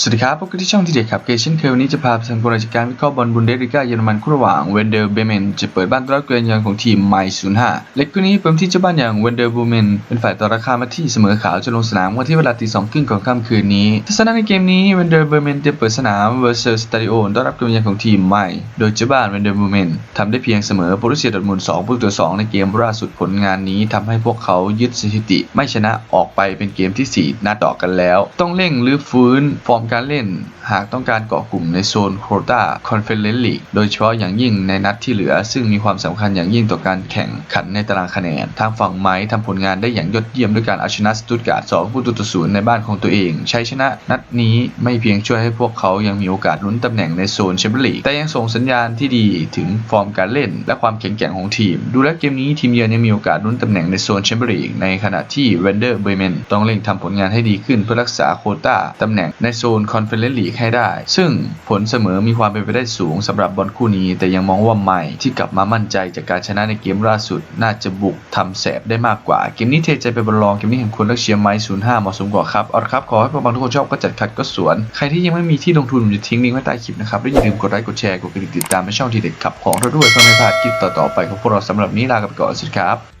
สวัสดีครับพบกันที่ช่องทีเด็ดครับเกมเช่นเคยวันนี้จะพาไปทำการจัดการวิเคราะห์บอลบุนเดสลิก้าเยอรมันคู่ระหว่างเวนเดอร์เบเมนจะเปิดบ้านต้อนรับเกมเยือนของทีมไมซูนห้าเล็กคู่นี้เปิดที่เจ้าบ้านอย่างเวนเดอร์เบเมนเป็นฝ่ายต่อราคามาที่เสมอขาวจะลงสนามวันที่เวลาตีสองครึ่งของค่ำคืนนี้ทัศนะในเกมนี้เวนเดอร์เบเมนจะเปิดสนามเวอร์เซอร์สตาดิโอต้อนรับเกมเยือนของทีมไมซ์โดยเจ้าบ้านเวนเดอร์เบเมนทำได้เพียงเสมอโปรตุเซียดอทมุนสองประตูต่อสองในเกมล่าสุดผลงานนี้ทำให้พวกเขายึดสถิติ ไม่ชนะออกไปเป็นเกมที่ 4นัดต่อกันแล้ว ต้องเร่งรื้อฟื้นฟอร์มการเล่นหากต้องการเกาะกลุ่มในโซนโคต้าคอนเฟอเรนซ์ลีกโดยเฉพาะอย่างยิ่งในนัดที่เหลือ ซึ่งมีความสำคัญอย่างยิ่งต่อการแข่งขันในตารางคะแนน ทางฝั่งไม้ทำผลงานได้อย่างยอดเยี่ยมด้วยการเอาชนะสตุตการ์ด2ประตูต่อศูนย์ในบ้านของตัวเอง ใช้ชนะนัดนี้ไม่เพียงช่วยให้พวกเขายังมีโอกาสลุ้นตำแหน่งในโซนแชมเปี้ยนลีกแต่ยังส่งสัญญาณที่ดีถึงฟอร์มการเล่น และความแข็งแกร่งของทีม ดูแลเกมนี้ทีมเยือนยังมีโอกาสลุ้นตำแหน่งในโซนแชมเปี้ยนลีกในขณะที่เวนเดอร์เบเมนต้องเร่งทำผลงานให้ดีขึ้นเพื่อรักษาโคต้าตำแหน่งในโซนคอนเฟอเรนซ์ลีกให้ได้ ซึ่งผลเสมอมีความเป็นไปได้สูงสำหรับบอลคู่นี้ แต่ยังมองว่าใหม่ที่กลับมามั่นใจจากการชนะในเกมล่าสุด น่าจะบุกทำแสบได้มากกว่า เกมนี้เทใจไปบอลรองเกมนี้เห็นควรเลือกเชียร์ไม้05เหมาะสมกว่าครับเอาละครับขอให้พวกบางทุกคนชอบก็จัดคัดก็สวน ใครที่ยังไม่มีที่ลงทุนผมจะทิ้งลิงก์ไว้ใต้คลิปนะครับและอย่าลืมกดไลค์กดแชร์กดกระดิ่งติดตามในช่องทีเด็ดขับของเราด้วยเพื่อไม่พลาดคลิปต่อๆไปของพวกเราสำหรับนี้ลาไปก่อนสวัสดีครับ